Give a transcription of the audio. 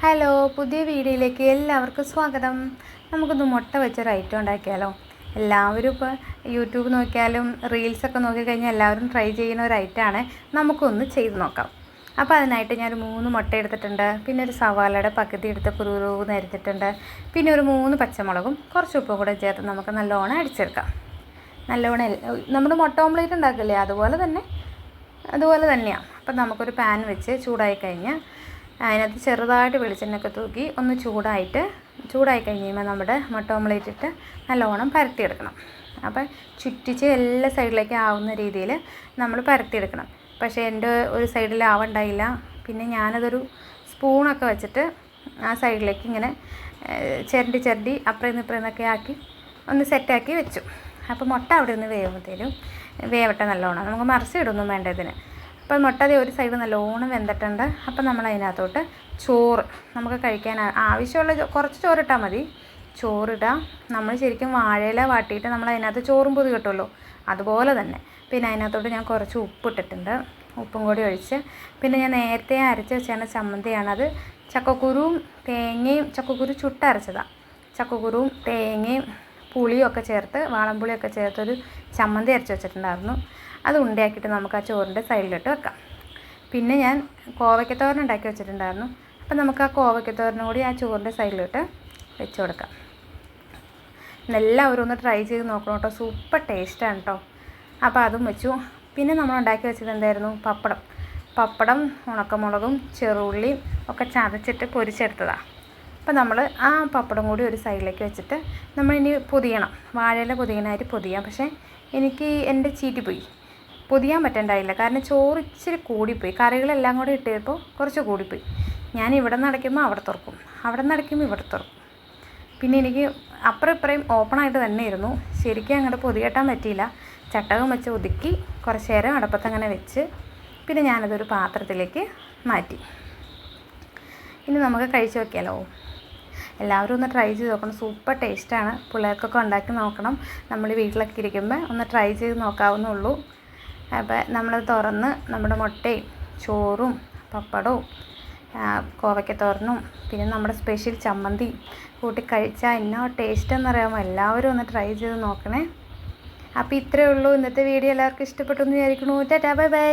Hello പുതിയ വീഡിയോയിലേക്ക് എല്ലാവർക്കും സ്വാഗതം. നമുക്കൊന്ന് മുട്ട വെച്ചൊരു ഐറ്റം ഉണ്ടാക്കിയാലോ? എല്ലാവരും ഇപ്പോൾ യൂട്യൂബ് നോക്കിയാലും റീൽസൊക്കെ നോക്കിക്കഴിഞ്ഞാൽ എല്ലാവരും ട്രൈ ചെയ്യുന്ന ഒരു ഐറ്റമാണ് നമുക്കൊന്ന് ചെയ്ത് നോക്കാം. അപ്പോൾ അതിനായിട്ട് ഞാനൊരു മൂന്ന് മുട്ട എടുത്തിട്ടുണ്ട്. പിന്നെ ഒരു സവാളയുടെ പകുതി എടുത്ത് കുറുകുറുന്ന് അരിഞ്ഞിട്ടുണ്ട്. പിന്നെ ഒരു മൂന്ന് പച്ചമുളകും കുറച്ച് ഉപ്പും കൂടെ ചേർത്ത് നമുക്ക് നല്ലോണം അടിച്ചെടുക്കാം. നല്ലോണം നമ്മുടെ മുട്ട ഓംലേറ്റ് ഉണ്ടാക്കില്ലേ? അതുപോലെ തന്നെ അതുപോലെ തന്നെയാണ് അപ്പം നമുക്കൊരു പാൻ വെച്ച് ചൂടായി കഴിഞ്ഞാൽ അതിനകത്ത് ചെറുതായിട്ട് വെളിച്ചെണ്ണയൊക്കെ തൂക്കി ഒന്ന് ചൂടായിട്ട് ചൂടായി കഴിഞ്ഞ് കഴിയുമ്പോൾ നമ്മുടെ മുട്ട ഓംലേറ്റ് ഇട്ട് നല്ലോണം പരത്തിയെടുക്കണം. അപ്പം ചുറ്റിച്ച് എല്ലാ സൈഡിലേക്കും ആവുന്ന രീതിയിൽ നമ്മൾ പരത്തിയെടുക്കണം. പക്ഷേ എന്റെ ഒരു സൈഡിൽ ആവണ്ടായില്ല. പിന്നെ ഞാനതൊരു സ്പൂണൊക്കെ വെച്ചിട്ട് ആ സൈഡിലേക്ക് ഇങ്ങനെ ചിരണ്ടി ചിരണ്ടി അപ്പുറം ഇപ്പുറം നിന്നൊക്കെ ആക്കി ഒന്ന് സെറ്റാക്കി വെച്ചു. അപ്പോൾ മുട്ട അവിടെ നിന്ന് വേവുമ്പോഴത്തേനും വേവട്ടെ നല്ലോണം. നമുക്ക് മറിച്ചിടൊന്നും വേണ്ട ഇതിന്. അപ്പോൾ മുട്ടതി ഒരു സൈഡ് നല്ലോണം വെന്തിട്ടുണ്ട്. അപ്പോൾ നമ്മൾ അതിനകത്തോട്ട് ചോറ് നമുക്ക് കഴിക്കാൻ ആവശ്യമുള്ള കുറച്ച് ചോറിട്ടാൽ മതി. ചോറിടാം നമ്മൾ ശരിക്കും വാഴയില വാട്ടിയിട്ട് നമ്മൾ അതിനകത്ത് ചോറും പൊതി കിട്ടുമല്ലോ. അതുപോലെ തന്നെ. പിന്നെ അതിനകത്തോട്ട് ഞാൻ കുറച്ച് ഉപ്പിട്ടിട്ടുണ്ട്. ഉപ്പും കൂടി ഒഴിച്ച്. പിന്നെ ഞാൻ നേരത്തെ അരച്ച് വെച്ചാണ് അത് ചക്കക്കുരുവും തേങ്ങയും ചക്കക്കുരു ചുട്ടരച്ചതാണ് ചക്കക്കുരുവും തേങ്ങയും പുളിയും ഒക്കെ ചേർത്ത് വാളംപുളിയൊക്കെ ചേർത്തൊരു ചമ്മന്തി അരച്ച് വെച്ചിട്ടുണ്ടായിരുന്നു. അത് ഉണ്ടയാക്കിയിട്ട് നമുക്ക് ആ ചോറിന്റെ സൈഡിലിട്ട് വെക്കാം. പിന്നെ ഞാൻ കോവയ്ക്കത്തോരൻ ഉണ്ടാക്കി വെച്ചിട്ടുണ്ടായിരുന്നു. അപ്പം നമുക്ക് ആ കോവയ്ക്കത്തോരനും കൂടി ആ ചോറിന്റെ സൈഡിലിട്ട് വെച്ച് കൊടുക്കാം. എല്ലാവരും ഒന്ന് ട്രൈ ചെയ്ത് നോക്കണം കേട്ടോ. സൂപ്പർ ടേസ്റ്റാണ് കേട്ടോ. അപ്പോൾ അതും വെച്ചു. പിന്നെ നമ്മൾ ഉണ്ടാക്കി വെച്ചത് എന്തായിരുന്നു? പപ്പടം. പപ്പടം ഉണക്കമുളകും ചെറുള്ളിയും ഒക്കെ ചതച്ചിട്ട് പൊരിച്ചെടുത്തതാണ്. അപ്പോൾ നമ്മൾ ആ പപ്പടം കൂടി ഒരു സൈഡിലേക്ക് വെച്ചിട്ട് നമ്മളിനി പൊതിയണം. വാഴയില പൊതിയണമായിട്ട് പൊതിയാം. പക്ഷേ എനിക്ക് എന്റെ ചീറ്റിപ്പോയി പൊതിയാൻ പറ്റണ്ടായില്ല. കാരണം ചോറ് ഇച്ചിരി കൂടിപ്പോയി. കറികളെല്ലാം കൂടി ഇട്ടപ്പോൾ കുറച്ച് കൂടിപ്പോയി. ഞാൻ ഇവിടെ നിന്ന് അടയ്ക്കുമ്പോൾ അവിടെ തുറക്കും. അവിടെ നിന്ന് അടയ്ക്കുമ്പോൾ ഇവിടെ തുറക്കും. പിന്നെ എനിക്ക് അപ്പുറം ഇപ്പുറയും ഓപ്പണായിട്ട് തന്നെ ഇരുന്നു ശരിക്കും അങ്ങോട്ട് പൊതികെട്ടാൻ പറ്റിയില്ല. ചട്ടകം വെച്ച് ഒതുക്കി കുറച്ച് നേരം അടപ്പത്തങ്ങനെ വെച്ച് പിന്നെ ഞാനതൊരു പാത്രത്തിലേക്ക് മാറ്റി. ഇനി നമുക്ക് കഴിച്ച് വെക്കാലോ എല്ലാവരും ഒന്ന് ട്രൈ ചെയ്ത് നോക്കണം. സൂപ്പർ ടേസ്റ്റാണ് പിള്ളേർക്കൊക്കെ ഉണ്ടാക്കി നോക്കണം. നമ്മൾ വീട്ടിലൊക്കെ ഇരിക്കുമ്പോൾ ഒന്ന് ട്രൈ ചെയ്ത് നോക്കാവുന്നുള്ളൂ അപ്പോൾ നമ്മൾ തുറന്ന് നമ്മുടെ മുട്ടയും ചോറും പപ്പടവും കോവയ്ക്കത്തോരനും പിന്നെ നമ്മുടെ സ്പെഷ്യൽ ചമ്മന്തി കൂട്ടി കഴിച്ചാൽ എന്നോ ടേസ്റ്റ് എന്നറിയാമോ? എല്ലാവരും ഒന്ന് ട്രൈ ചെയ്ത് നോക്കണേ. അപ്പോൾ ഇത്രയേ ഉള്ളൂ ഇന്നത്തെ വീഡിയോ എല്ലാവർക്കും ഇഷ്ടപ്പെട്ടു എന്ന് വിചാരിക്കണു ടാറ്റാ ബൈ ബൈ